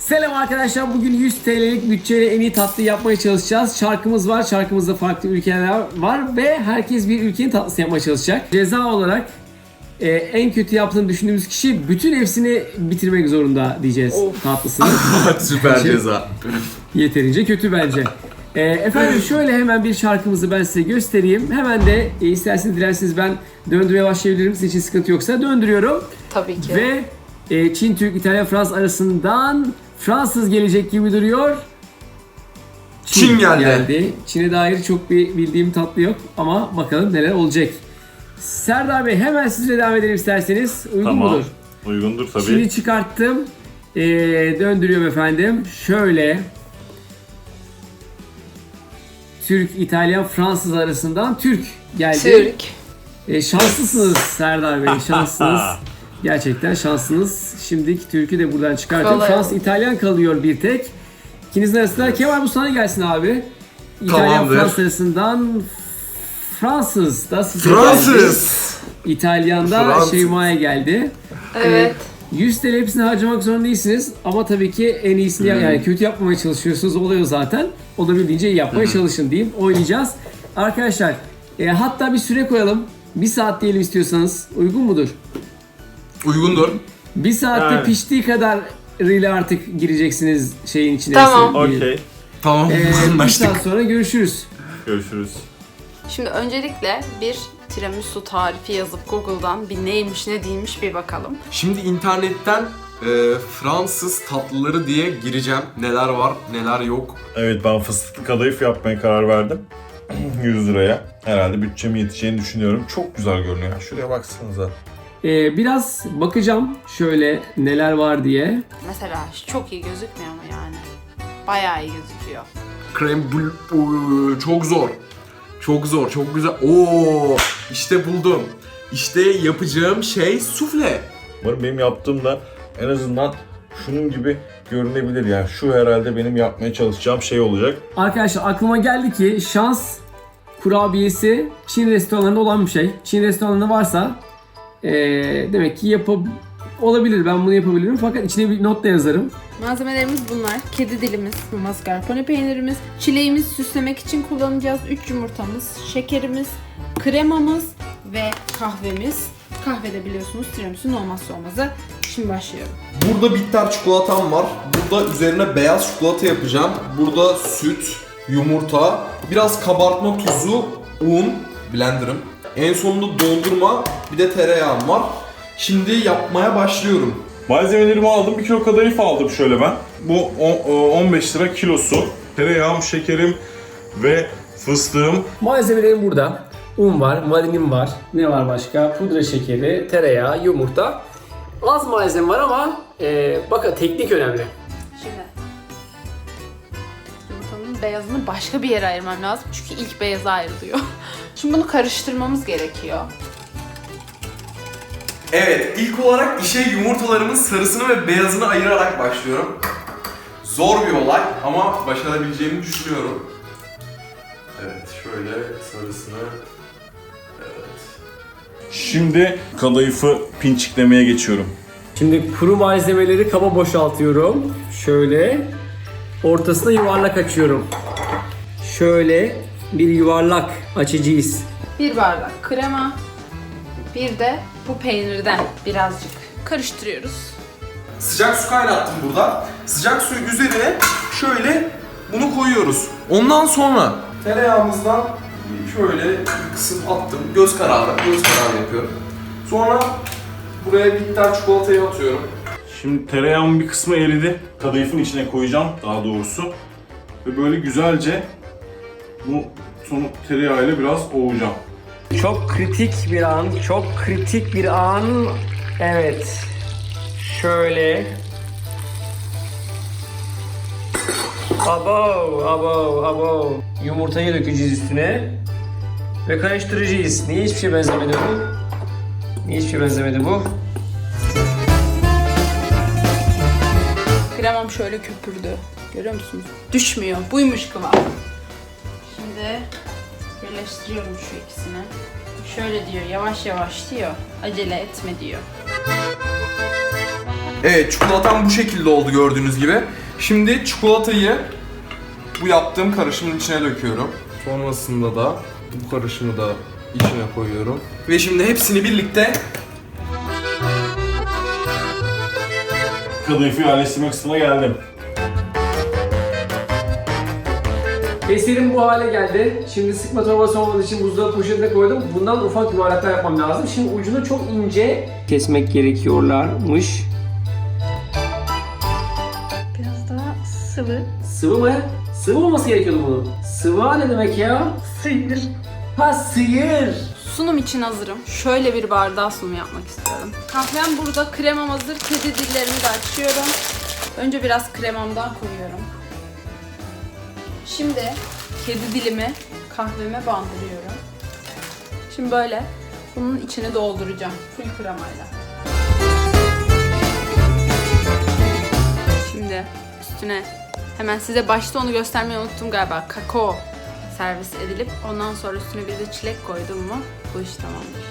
Selam arkadaşlar. Bugün 100 TL'lik bütçeyle en iyi tatlı yapmaya çalışacağız. Şarkımız var. Şarkımızda farklı ülkeler var ve herkes bir ülkenin tatlısı yapmaya çalışacak. Ceza olarak e, en kötü yaptığını düşündüğümüz kişi bütün hepsini bitirmek zorunda diyeceğiz tatlısını. Süper ceza. Yeterince kötü bence. E, efendim şöyle hemen bir şarkımızı ben size göstereyim. Hemen de e, isterseniz dilerseniz ben döndürmeye başlayabilirim. Sizin için sıkıntı yoksa döndürüyorum. Tabii ki. Ve e, Çin, Türk, İtalya, Fransız arasından Fransız gelecek gibi duruyor. Çin geldi. Çin'e dair çok bir bildiğim tatlı yok ama bakalım neler olacak. Serdar Bey hemen sizle devam edelim isterseniz. Uygun Tamam. mudur? Uygundur tabii. Çin'i çıkarttım. E, döndürüyorum efendim. Şöyle. Türk, İtalyan, Fransız arasından Türk geldi. Türk. E, şanslısınız Serdar Bey, şanslısınız. Gerçekten şanslısınız. Şimdiki Türk'ü de buradan çıkartıyorum. Kolay Fransız, İtalyan kalıyor bir tek. İkinizin arasında Kemal bu sana gelsin abi. İtalyan, Tamamdır. Fransız arasından Fransız da size geldi. Fransız. İtalyan'da Fransız. Şeyma'ya geldi. Evet. 100 TL hepsini harcamak zorunda değilsiniz ama tabii ki en iyisini yani kötü yapmamaya çalışıyorsunuz oluyor zaten. Olabildiğince iyi yapmaya çalışın diyeyim. Oynayacağız. Arkadaşlar e, hatta bir süre koyalım. Bir saat diyelim istiyorsanız. Uygun mudur? Uygundur. Bir saatte Evet. piştiği kadar ile artık gireceksiniz şeyin içine. Tamam. Okey. Tamam Ee, bir anlaştık. saat sonra görüşürüz. Görüşürüz. Şimdi öncelikle bir tiramisu tarifi yazıp Google'dan bir neymiş ne değilmiş bir bakalım. Şimdi internetten e, Fransız tatlıları diye gireceğim. Neler var, neler yok. Evet ben fıstıklı kadayıf yapmaya karar verdim. 100 liraya. Herhalde bütçeme yeteceğini düşünüyorum. Çok güzel görünüyor. Şuraya baksanıza. Ee, biraz bakacağım şöyle neler var diye. Mesela çok iyi gözükmüyor mu yani? Bayağı iyi gözüküyor. Krem bul çok zor. Çok zor, çok güzel. Oo, işte buldum. İşte yapacağım şey sufle. Umarım benim yaptığım da en azından şunun gibi görünebilir. Yani şu herhalde benim yapmaya çalışacağım şey olacak. Arkadaşlar aklıma geldi ki şans kurabiyesi Çin restoranlarında olan bir şey. Çin restoranında varsa eee, demek ki yapab olabilir. Ben bunu yapabilirim. Fakat içine bir not da yazarım. Malzemelerimiz bunlar. Kedi dilimiz, mascarpone peynirimiz, çileğimiz süslemek için kullanacağız. 3 yumurtamız, şekerimiz, kremamız ve kahvemiz. Kahve de biliyorsunuz tiramisu'nun olmazsa olmazı. Şimdi başlıyorum. Burada bitter çikolatam var. Burada üzerine beyaz çikolata yapacağım. Burada süt, yumurta, biraz kabartma tuzu, un, blenderım. En sonunda dondurma, bir de tereyağım var. Şimdi yapmaya başlıyorum. Malzemelerimi aldım. 1 kilo kadayıf aldım şöyle ben. Bu on- o- 15 lira kilosu. Tereyağım, şekerim ve fıstığım. Malzemelerim burada. Un var, vanilin var. Ne var başka? Pudra şekeri, tereyağı, yumurta. Az malzeme var ama eee bakın teknik önemli. Şimdi yumurtanın beyazını başka bir yere ayırmam lazım. Çünkü ilk beyazı ayrılıyor. Şimdi bunu karıştırmamız gerekiyor. Evet, ilk olarak işe yumurtalarımın sarısını ve beyazını ayırarak başlıyorum. Zor bir olay ama başarabileceğimi düşünüyorum. Evet, şöyle sarısını... Evet. Şimdi kadayıfı pinçiklemeye geçiyorum. Şimdi kuru malzemeleri kaba boşaltıyorum. Şöyle ortasına yuvarlak açıyorum. Şöyle bir yuvarlak açacağız. Bir bardak krema, bir de bu peynirden birazcık karıştırıyoruz. Sıcak su kaynattım burada. Sıcak suyun üzerine şöyle bunu koyuyoruz. Ondan sonra tereyağımızdan şöyle bir kısım attım. Göz kararı, göz kararı yapıyorum. Sonra buraya bitter çikolatayı atıyorum. Şimdi tereyağımın bir kısmı eridi. Kadayıfın içine koyacağım daha doğrusu. Ve böyle güzelce bu sonu tereyağıyla biraz ovacağım. Çok kritik bir an, çok kritik bir an. Evet. Şöyle. Abo, abo, abo. Yumurtayı dökeceğiz üstüne. Ve karıştıracağız. Niye hiçbir şey benzemedi bu? Niye hiçbir şey benzemedi bu? Kremam şöyle köpürdü. Görüyor musunuz? Düşmüyor. Buymuş kıvam. Şimdi birleştiriyorum şu ikisini. Şöyle diyor, yavaş yavaş diyor. Acele etme diyor. Evet çikolatam bu şekilde oldu gördüğünüz gibi. Şimdi çikolatayı bu yaptığım karışımın içine döküyorum. Sonrasında da bu karışımı da içine koyuyorum. Ve şimdi hepsini birlikte Kadayıfı yerleştirme kısmına geldim. Eserim bu hale geldi. Şimdi sıkma torbası olmadığı için buzdolabı poşetine koydum. Bundan ufak yuvarlaklar yapmam lazım. Şimdi ucunu çok ince kesmek gerekiyorlarmış. Biraz daha sıvı. Sıvı mı? Sıvı olması gerekiyordu bunun. Sıvı ne demek ya? Sıyır. Ha sıyır. Sunum için hazırım. Şöyle bir bardağı sunum yapmak istiyorum. Kahvem burada, kremam hazır. Kedi dillerimi de açıyorum. Önce biraz kremamdan koyuyorum. Şimdi kedi dilimi kahveme bandırıyorum. Şimdi böyle bunun içine dolduracağım. Full kremayla. Şimdi üstüne hemen size başta onu göstermeyi unuttum galiba. Kakao servis edilip ondan sonra üstüne bir de çilek koydum mu bu iş tamamdır.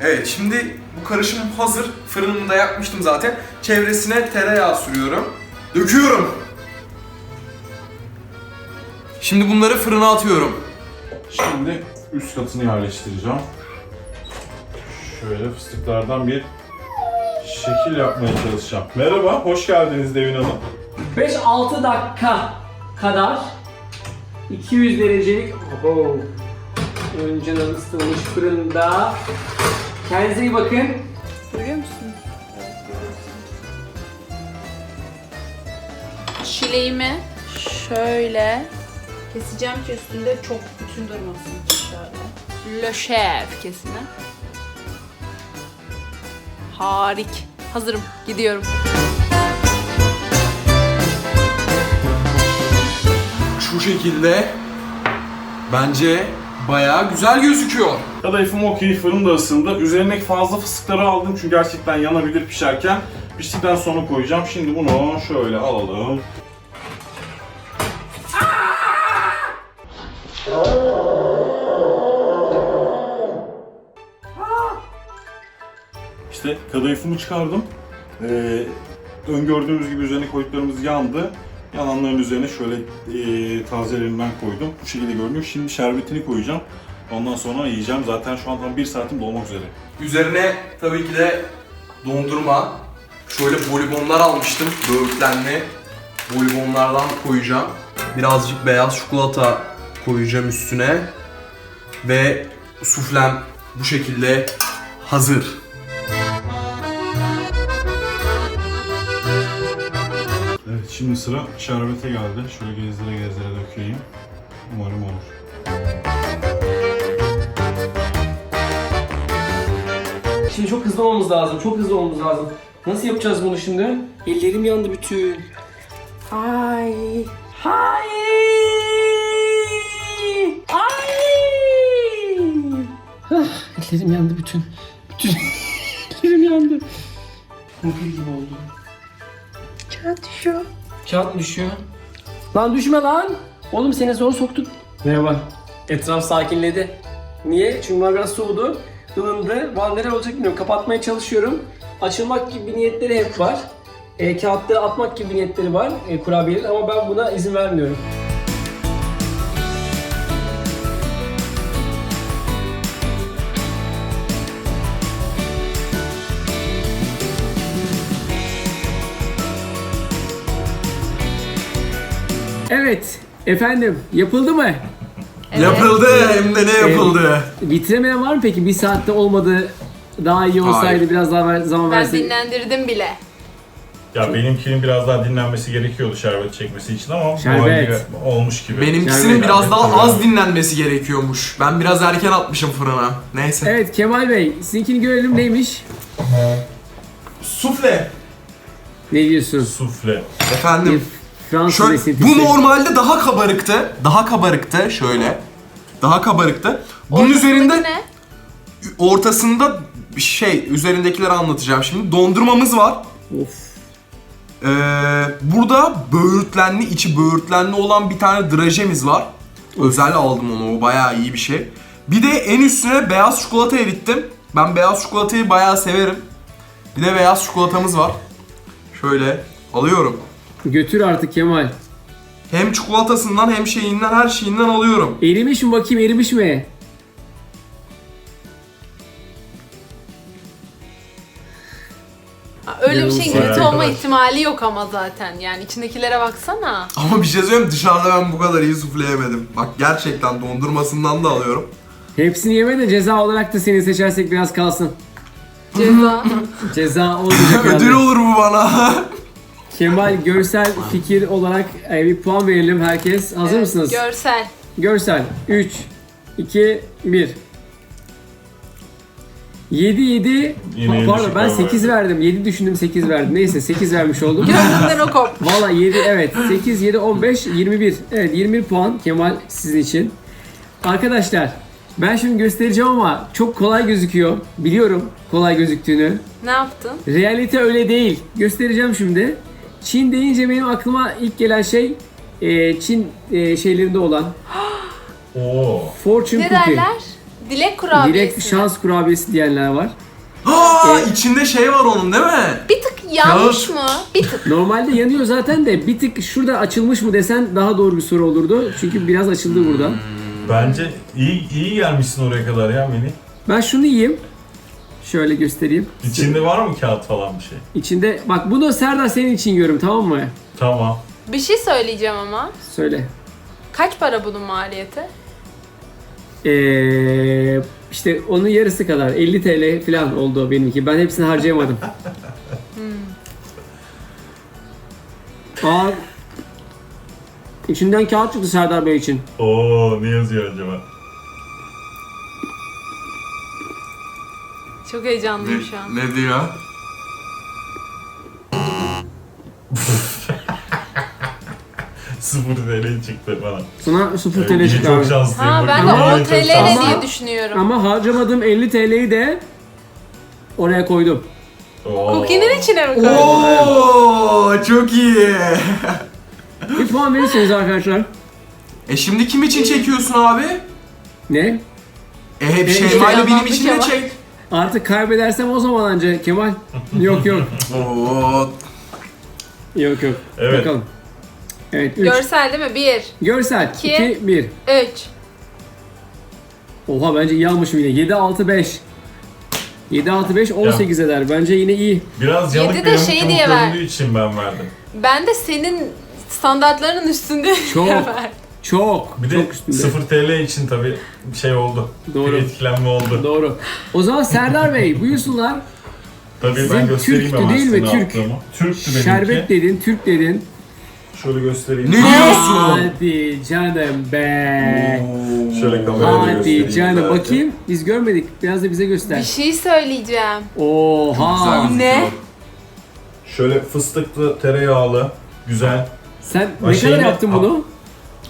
Evet şimdi bu karışım hazır. Fırınımda yakmıştım zaten. Çevresine tereyağı sürüyorum. Döküyorum. Şimdi bunları fırına atıyorum. Şimdi üst katını yerleştireceğim. Şöyle fıstıklardan bir şekil yapmaya çalışacağım. Merhaba, hoş geldiniz Devin Hanım. 5-6 dakika kadar 200 derecelik oho, önceden ısıtılmış fırında kendinize iyi bakın. Görüyor musun? Çileğimi şöyle keseceğim ki üstünde çok bütün durmasın. Şöyle. Le chef kesimi. Harik. Hazırım. Gidiyorum. Şu şekilde bence bayağı güzel gözüküyor. Kadayıfım okey, fırın da ısındı. Üzerindeki fazla fıstıkları aldım çünkü gerçekten yanabilir pişerken. Piştikten sonra koyacağım. Şimdi bunu şöyle alalım. İşte kadayıfımı çıkardım. Ee, öngördüğümüz gibi üzerine koyduklarımız yandı. Yananların üzerine şöyle e, tazelerinden koydum. Bu şekilde görünüyor. Şimdi şerbetini koyacağım. Ondan sonra yiyeceğim. Zaten şu an tam bir saatim dolmak üzere. Üzerine tabii ki de dondurma. Şöyle bolibonlar almıştım. Böğürtlenli. Bolibonlardan koyacağım. Birazcık beyaz çikolata koyacağım üstüne. Ve suflem bu şekilde hazır. Evet şimdi sıra şerbete geldi. Şöyle gezdire gezdire dökeyim. Umarım olur. Şimdi çok hızlı olmamız lazım. Çok hızlı olmamız lazım. Nasıl yapacağız bunu şimdi? Ellerim yandı bütün. Ay. Hay. Ellerim yandı bütün. Bütün ellerim yandı. Kumpir gibi oldu. Kağıt düşüyor. Kağıt düşüyor. Lan düşme lan. Oğlum seni zor soktuk. Merhaba. Etraf sakinledi. Niye? Çünkü bunlar biraz soğudu. ılındı. Van nereye olacak bilmiyorum. Kapatmaya çalışıyorum. Açılmak gibi niyetleri hep var. E, kağıtları atmak gibi niyetleri var e, kurabiyenin ama ben buna izin vermiyorum. Evet, efendim yapıldı mı? Yapıldı hem de ne yapıldı. Bitiremeyen var mı peki? Bir saatte olmadı, daha iyi olsaydı Hayır. biraz daha ver- zaman Ben verseydi. dinlendirdim bile. Ya benimkinin biraz daha dinlenmesi gerekiyordu şerbet çekmesi için ama bu Şerbet. haliyle olmuş gibi. Benimkisinin Yani- biraz daha az dinlenmesi gerekiyormuş. Ben biraz erken atmışım fırına. Neyse. Evet Kemal Bey, sizinkini görelim neymiş? Sufle. Ne diyorsun? Sufle. Bir Efendim. Fransız Şöyle, esintisi. bu normalde daha kabarıktı. Daha kabarıktı şöyle. Daha kabarıktı. Bunun Ortasındaki üzerinde ne? ortasında bir şey üzerindekileri anlatacağım şimdi. Dondurmamız var. Of. Ee, burada böğürtlenli, içi böğürtlenli olan bir tane drajemiz var. Özel aldım onu, o bayağı iyi bir şey. Bir de en üstüne beyaz çikolata erittim. Ben beyaz çikolatayı bayağı severim. Bir de beyaz çikolatamız var. Şöyle alıyorum. Götür artık Kemal. Hem çikolatasından hem şeyinden her şeyinden alıyorum. Erimiş mi bakayım erimiş mi? Öyle bir şeyin kötü olma Arkadaş. ihtimali yok ama zaten. Yani içindekilere baksana. Ama bir şey söyleyeyim mi? dışarıda ben bu kadar iyi sufleyemedim. Bak gerçekten dondurmasından da alıyorum. Hepsini yeme de ceza olarak da seni seçersek biraz kalsın. Ceza. Ceza olacak Ödül olur bu bana. Kemal görsel fikir olarak e, bir puan verelim herkes. Hazır Evet, mısınız? Görsel. Görsel. 3, 2, 1. 7 7 Yine en Pardon ben puan 8 verdim. verdim. 7 düşündüm 8 verdim. Neyse 8 vermiş oldum. Gözünden o kop. Valla 7 evet 8 7 15 21. Evet 21 puan Kemal sizin için. Arkadaşlar ben şimdi göstereceğim ama çok kolay gözüküyor. Biliyorum kolay gözüktüğünü. Ne yaptın? Realite öyle değil. Göstereceğim şimdi. Çin deyince benim aklıma ilk gelen şey e, Çin e, şeylerinde olan Oo. Fortune Ne Cookie. derler? Dilek kurabiyesi Direkt mi? şans kurabiyesi diyenler var. Ha Ee, içinde şey var onun değil mi? Bir tık yanmış mı? Bir tık. Normalde yanıyor zaten de bir tık şurada açılmış mı desen daha doğru bir soru olurdu. Çünkü biraz açıldı burada. Bence iyi iyi gelmişsin oraya kadar ya Melih. Ben şunu yiyeyim. Şöyle göstereyim. İçinde var mı kağıt falan bir şey? İçinde bak bunu Serdar senin için yiyorum tamam mı? Tamam. Bir şey söyleyeceğim ama. Söyle. Kaç para bunun maliyeti? Ee, işte onun yarısı kadar 50 TL falan oldu benimki. Ben hepsini harcayamadım. Aa, içinden kağıt çıktı Serdar Bey için. Oo ne yazıyor acaba? Çok heyecanlıyım şu an. ne diyor? Sıfır TL çıktı bana. Sana 0 Evet, TL çıktı çok abi. şanslıyım. Ha ben de Bakın, 10 yine çok TL ne şanslıyım. diye düşünüyorum. Ama harcamadığım 50 TL'yi de oraya koydum. Oo. Cookie'nin içine mi koydun? Oo çok iyi. Bir puan verirseniz arkadaşlar. E şimdi kim için çekiyorsun abi? Ne? E hep Şeyma ile benim için de çek. Artık kaybedersem o zaman anca Kemal. Yok yok. Oo. Yok yok. Evet. Bakalım. Evet 3. Görsel değil mi? 1, Görsel. İki. 2 1. 3. Oha bence iyi almışım yine. 7 6 5. 7 6 5 18 eder. Bence yine iyi. Biraz Yedi yanık de bir yamuk şey diye ver. göründüğü için ben verdim. Ben de senin standartların üstünde Çok. verdim. Çok. Bir çok de üstünde. 0 TL için tabii şey oldu. Doğru. Bir etkilenme oldu. Doğru. O zaman Serdar Bey buyursunlar. Tabii Sizin ben göstereyim Türktü değil mi? Türk. yaptığımı. Türktü benimki. Şerbet dedin, Türk dedin. Şöyle göstereyim. Ne diyorsun? Hadi canım be. Şöyle kamerada Hadi göstereyim canım zaten. bakayım. Biz görmedik. Biraz da bize Bir göster. şey söyleyeceğim. Oha. Güzel. Ne? Şöyle fıstıklı, tereyağlı, güzel. Sen Ay ne şeyini- kadar yaptın bunu?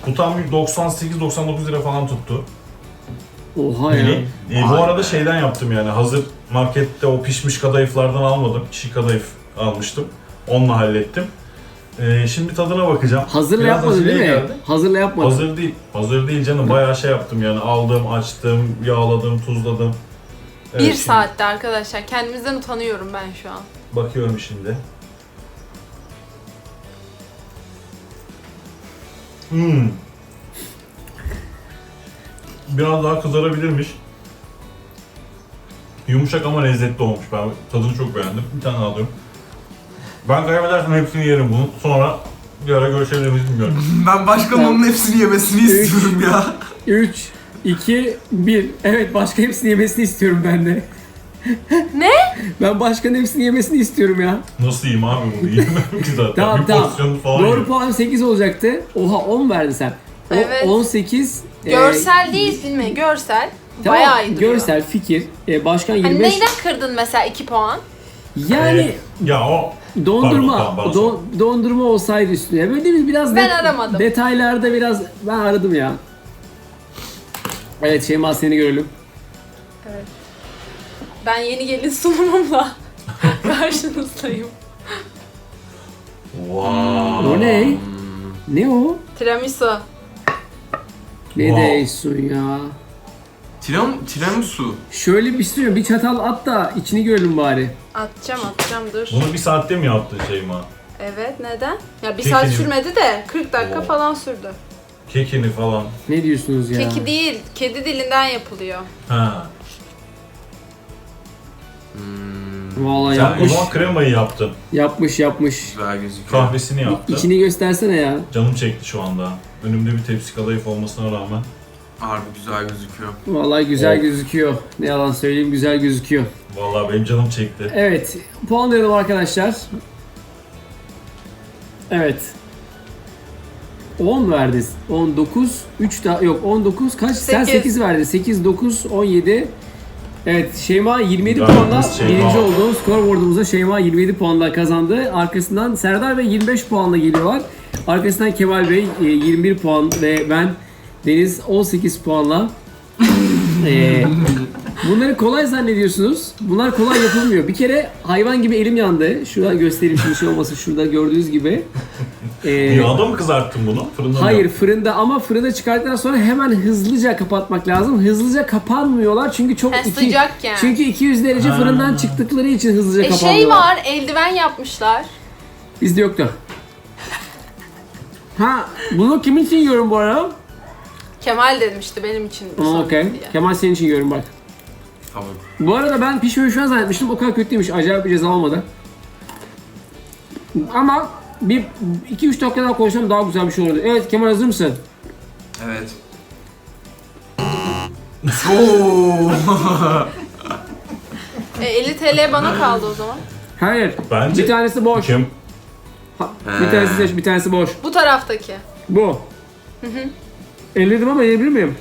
Bu tam bir 98-99 lira falan tuttu. Oha ya. Beni. E, bu arada şeyden yaptım yani hazır markette o pişmiş kadayıflardan almadım. Çiğ kadayıf almıştım. Onunla hallettim. E, şimdi tadına bakacağım. Hazırla Biraz yapmadın değil mi? aceleye geldi. Hazırla yapmadın. Hazır değil. Hazır değil canım. Bayağı şey yaptım yani. Aldım, açtım, yağladım, tuzladım. Evet, bir şimdi saatte arkadaşlar. Kendimizden utanıyorum ben şu an. Bakıyorum şimdi. Hmm. Biraz daha kızarabilirmiş. Yumuşak ama lezzetli olmuş. Ben tadını çok beğendim. Bir tane alıyorum. Ben kaybedersem hepsini yerim bunu. Sonra bir ara görüşebilir miyiz bilmiyorum. Ben başkanın onun hepsini yemesini istiyorum ya. 3, 2, 1. Evet başka hepsini yemesini istiyorum ben de. Ne? Ben başkanın hepsini yemesini istiyorum ya. Nasıl yiyeyim abi bunu? Yiyemem ki zaten. Tamam bir tamam. falan Doğru puan 8 olacaktı. Oha 10 verdin sen. O, Evet. 18. e, Görsel değil filmi. Görsel. tamam, Bayağı iyi duruyor. Görsel, fikir. e, başkan Hani 25. neyden kırdın mesela 2 puan? Yani Ee, ya o dondurma Pardon, tamam, don- dondurma olsaydı üstüne. Böyle değil mi? Biraz Ben de- aramadım. Detaylarda biraz ben aradım ya. Evet Şeyma seni görelim. Ben yeni gelin sunumumla karşınızdayım. Wow. O ne? Ne o? Tiramisu. Ne Wow. diyorsun ya? Tiram, tiramisu. Şöyle bir şey söyleyeyim. Bir çatal at da içini görelim bari. Atacağım atacağım dur. Bunu bir saatte mi yaptın Şeyma? Evet neden? Ya bir Kekini- saat sürmedi de 40 dakika Oo. falan sürdü. Kekini falan. Ne diyorsunuz ya? Keki değil, kedi dilinden yapılıyor. Ha. Vallahi Sen yapmış. zaman kremayı yaptın. Yapmış yapmış. Güzel gözüküyor. Kahvesini yaptın. İçini göstersene ya. Canım çekti şu anda. Önümde bir tepsi kadayıf olmasına rağmen. Harbi güzel gözüküyor. Vallahi güzel Of. gözüküyor. Ne yalan söyleyeyim güzel gözüküyor. Vallahi benim canım çekti. Evet. Puanlayalım arkadaşlar. Evet. 10 verdi. 19. 3 daha yok 19 kaç? Sen Sekiz. 8 verdi. 8 9 17. Evet Şeyma 27 Gayet puanla Şeyma. birinci oldu. Scoreboard'umuzda Şeyma 27 puanla kazandı. Arkasından Serdar Bey 25 puanla geliyorlar. Arkasından Kemal Bey e, 21 puan ve ben Deniz 18 puanla e, Bunları kolay zannediyorsunuz. Bunlar kolay yapılmıyor. Bir kere hayvan gibi elim yandı. Şurada göstereyim şimdi şey olmasın. Şurada gördüğünüz gibi. Ee, Yağda mı kızarttın bunu? Fırında mı hayır yaptın? fırında ama fırında çıkarttıktan sonra hemen hızlıca kapatmak lazım. Hızlıca kapanmıyorlar çünkü çok He, iki, sıcakken. çünkü 200 derece Ha. fırından çıktıkları için hızlıca E şey kapanmıyorlar. var, eldiven yapmışlar. Bizde yoktu. Ha bunu kimin için yiyorum bu ara? Kemal demişti benim için. bu Aa, sorun okey. diye. Kemal senin için yiyorum bak. Tamam. Bu arada ben pişmeyi şu an zannetmiştim. O kadar kötüymüş. Acayip bir ceza olmadı. Ama bir 2-3 dakika daha koysam daha güzel bir şey olurdu. Evet Kemal hazır mısın? Evet. Oo. E, 50 TL bana kaldı o zaman. Hayır. Bence Bir tanesi boş. Kim? Ha, bir tanesi seç, bir tanesi boş. Bu taraftaki. Bu. Elledim ama yiyebilir miyim?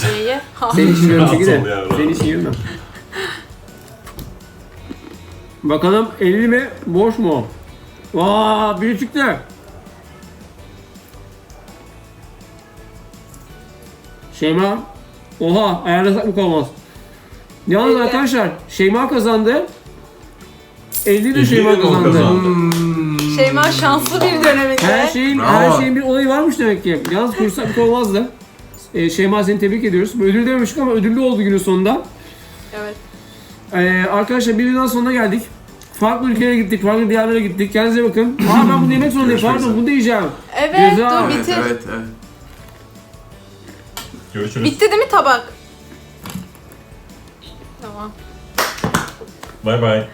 Ye ye. Ha. Senin için yiyorum çünkü de. Senin için. Bakalım 50 mi? Boş mu? Vaa biri çıktı. Şeyma. Oha ayarlasak mı olmaz. Yalnız Elli. arkadaşlar Şeyma kazandı. 50 de 50 Şeyma kazandı. Şeyma şanslı bir döneminde. Her şeyin Bravo. her şeyin bir olayı varmış demek ki. Yalnız fırsatlık olmazdı. Ee, Şeyma seni tebrik ediyoruz. Ödül dememiştik ama ödüllü oldu günün sonunda. Evet. Ee, arkadaşlar bir videonun sonuna geldik. Farklı ülkelere gittik, farklı diyarlara gittik. Kendinize bakın. Aa ben bunu yemek zorundayım. Görüşmek Pardon üzere. bunu da yiyeceğim. Evet, Ceza. dur Evet, bitir. evet, evet. Görüşürüz. Bitti değil mi tabak? Tamam. Bay bay.